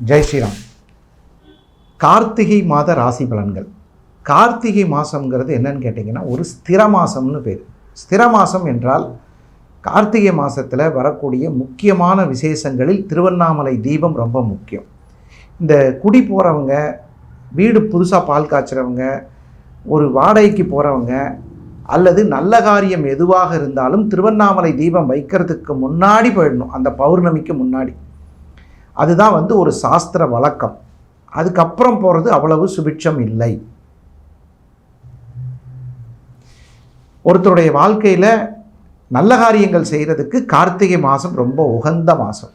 ஜெய் ஸ்ரீராம். கார்த்திகை மாத ராசி பலன்கள். கார்த்திகை மாதம்ங்கிறது என்னன்னு கேட்டிங்கன்னா ஒரு ஸ்திர மாதம்னு பேர். ஸ்திர மாதம் என்றால் கார்த்திகை மாதத்தில் வரக்கூடிய முக்கியமான விசேஷங்களில் திருவண்ணாமலை தீபம் ரொம்ப முக்கியம். இந்த குடி போகிறவங்க வீடு புதுசாக பால் காய்ச்சுறவங்க ஒரு வாடகைக்கு போகிறவங்க அல்லது நல்ல காரியம் எதுவாக இருந்தாலும் திருவண்ணாமலை தீபம் வைக்கிறதுக்கு முன்னாடி போயிடணும். அந்த பௌர்ணமிக்கு முன்னாடி. அதுதான் வந்து ஒரு சாஸ்திர வழக்கம். அதுக்கப்புறம் போகிறது அவ்வளவு சுபிட்சம் இல்லை. ஒருத்தருடைய வாழ்க்கையில் நல்ல காரியங்கள் செய்கிறதுக்கு கார்த்திகை மாதம் ரொம்ப உகந்த மாதம்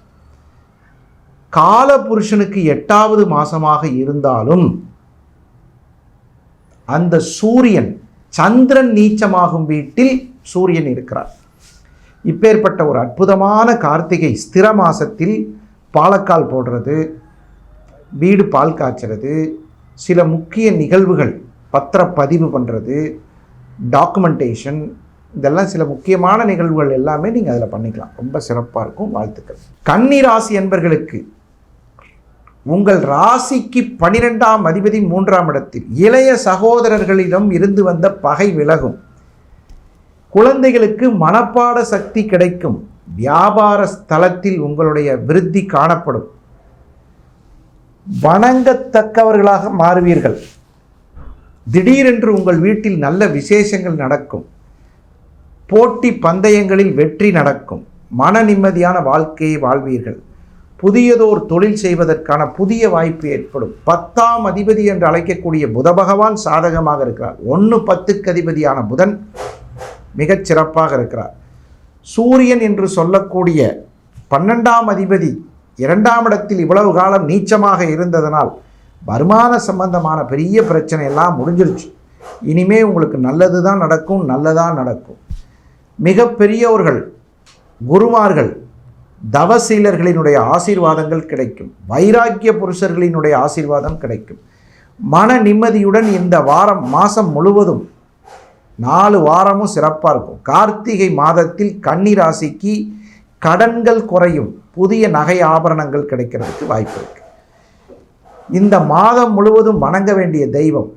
கால புருஷனுக்கு எட்டாவது மாதமாக இருந்தாலும் அந்த சூரியன் சந்திரன் நீச்சமாகும் வீட்டில் சூரியன் இருக்கிறார். இப்பேற்பட்ட ஒரு அற்புதமான கார்த்திகை ஸ்திர மாசத்தில் பாலக்கால் போடுறது வீடு பால் காய்ச்சறது சில முக்கிய நிகழ்வுகள் பத்திரப்பதிவு பண்ணுறது டாக்குமெண்டேஷன் இதெல்லாம் சில முக்கியமான நிகழ்வுகள் எல்லாமே நீங்கள் அதில் பண்ணிக்கலாம். ரொம்ப சிறப்பாக இருக்கும். வாழ்த்துக்கள். கன்னி ராசி என்பர்களுக்கு உங்கள் ராசிக்கு பனிரெண்டாம் அதிபதி மூன்றாம் இடத்தில் இளைய சகோதரர்களிடம் இருந்து வந்த பகை விலகும். குழந்தைகளுக்கு மனப்பாட சக்தி கிடைக்கும். வியாபார ஸ்தலத்தில் உங்களுடைய விருத்தி காணப்படும். வணங்கத்தக்கவர்களாக மாறுவீர்கள். திடீரென்று உங்கள் வீட்டில் நல்ல விசேஷங்கள் நடக்கும். போட்டி பந்தயங்களில் வெற்றி நடக்கும். மன நிம்மதியான வாழ்க்கையை வாழ்வீர்கள். புதியதோர் தொழில் செய்வதற்கான புதிய வாய்ப்பு ஏற்படும். பத்தாம் அதிபதி என்று அழைக்கக்கூடிய புத பகவான் சாதகமாக இருக்கிறார். ஒன்று பத்துக்கு அதிபதியான புதன் மிகச் சிறப்பாக இருக்கிறார். சூரியன் என்று சொல்லக்கூடிய பன்னெண்டாம் அதிபதி இரண்டாம் இடத்தில் இவ்வளவு காலம் நீச்சமாக இருந்ததனால் வருமான சம்பந்தமான பெரிய பிரச்சனை எல்லாம் முடிஞ்சிருச்சு. இனிமே உங்களுக்கு நல்லது தான் நடக்கும் நல்லதாக நடக்கும். மிக பெரியவர்கள் குருமார்கள் தவசீலர்களினுடைய ஆசீர்வாதங்கள் கிடைக்கும். வைராக்கிய புருஷர்களினுடைய ஆசீர்வாதம் கிடைக்கும். மன நிம்மதியுடன் இந்த வாரம் மாதம் முழுவதும் நாலு வாரமும் சிறப்பாக இருக்கும். கார்த்திகை மாதத்தில் கன்னி ராசிக்கு கடன்கள் குறையும். புதிய நகை ஆபரணங்கள் கிடைக்கிறதுக்கு வாய்ப்பு இருக்கு. இந்த மாதம் முழுவதும் வணங்க வேண்டிய தெய்வம்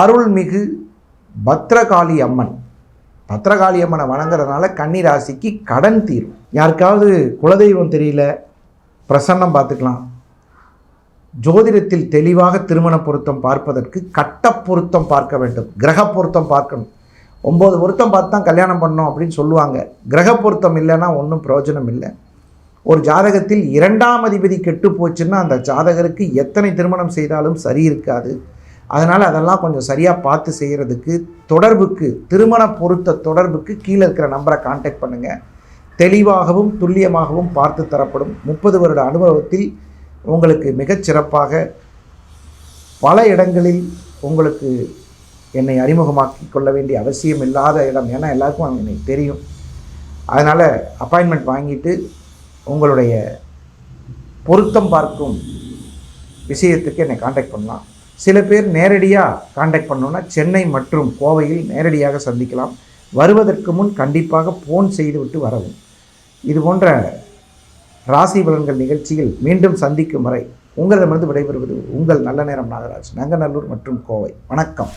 அருள்மிகு பத்ரகாளி அம்மன். பத்ரகாளி அம்மனை வணங்குறதுனால கன்னி ராசிக்கு கடன் தீரும். யாருக்காவது குலதெய்வம் தெரியல? பிரசன்னம் பார்த்துக்கலாம். ஜோதிடத்தில் தெளிவாக திருமண பொருத்தம் பார்ப்பதற்கு கட்ட பொருத்தம் பார்க்க வேண்டும். கிரக பொருத்தம் பார்க்கணும். ஒம்பது பொருத்தம் பார்த்து தான் கல்யாணம் பண்ணோம் அப்படின்னு சொல்லுவாங்க. கிரக பொருத்தம் இல்லைன்னா ஒன்றும் பிரயோஜனம் இல்லை. ஒரு ஜாதகத்தில் இரண்டாம் அதிபதி கெட்டு போச்சுன்னா அந்த ஜாதகருக்கு எத்தனை திருமணம் செய்தாலும் சரி இருக்காது. அதனால் அதெல்லாம் கொஞ்சம் சரியாக பார்த்து செய்கிறதுக்கு தொடர்புக்கு திருமண பொருத்த தொடர்புக்கு கீழே இருக்கிற நம்பரை காண்டாக்ட் பண்ணுங்கள் தெளிவாகவும் துல்லியமாகவும் பார்த்து தரப்படும். முப்பது வருட அனுபவத்தில் உங்களுக்கு மிகச்சிறப்பாக பல இடங்களில் உங்களுக்கு என்னை அறிமுகமாக்கி கொள்ள வேண்டிய அவசியம் இல்லாத இடம். ஏன்னா எல்லாருக்கும் என்னை தெரியும். அதனால் அப்பாயின்மெண்ட் வாங்கிட்டு உங்களுடைய பொருத்தம் பார்க்கும் விஷயத்துக்கு என்னை காண்டாக்ட் பண்ணலாம். சில பேர் நேரடியாக காண்டாக்ட் பண்ணோன்னா சென்னை மற்றும் கோவையில் நேரடியாக சந்திக்கலாம். வருவதற்கு முன் கண்டிப்பாக ஃபோன் செய்துவிட்டு வரவும். இது போன்ற ராசி பலன்கள் நிகழ்ச்சியில் மீண்டும் சந்திக்கும் வரை உங்களிடமிருந்து விடைபெறுவது உங்கள் நல்ல நேரம் நாகராஜ் நங்கநல்லூர் மற்றும் கோவை. வணக்கம்.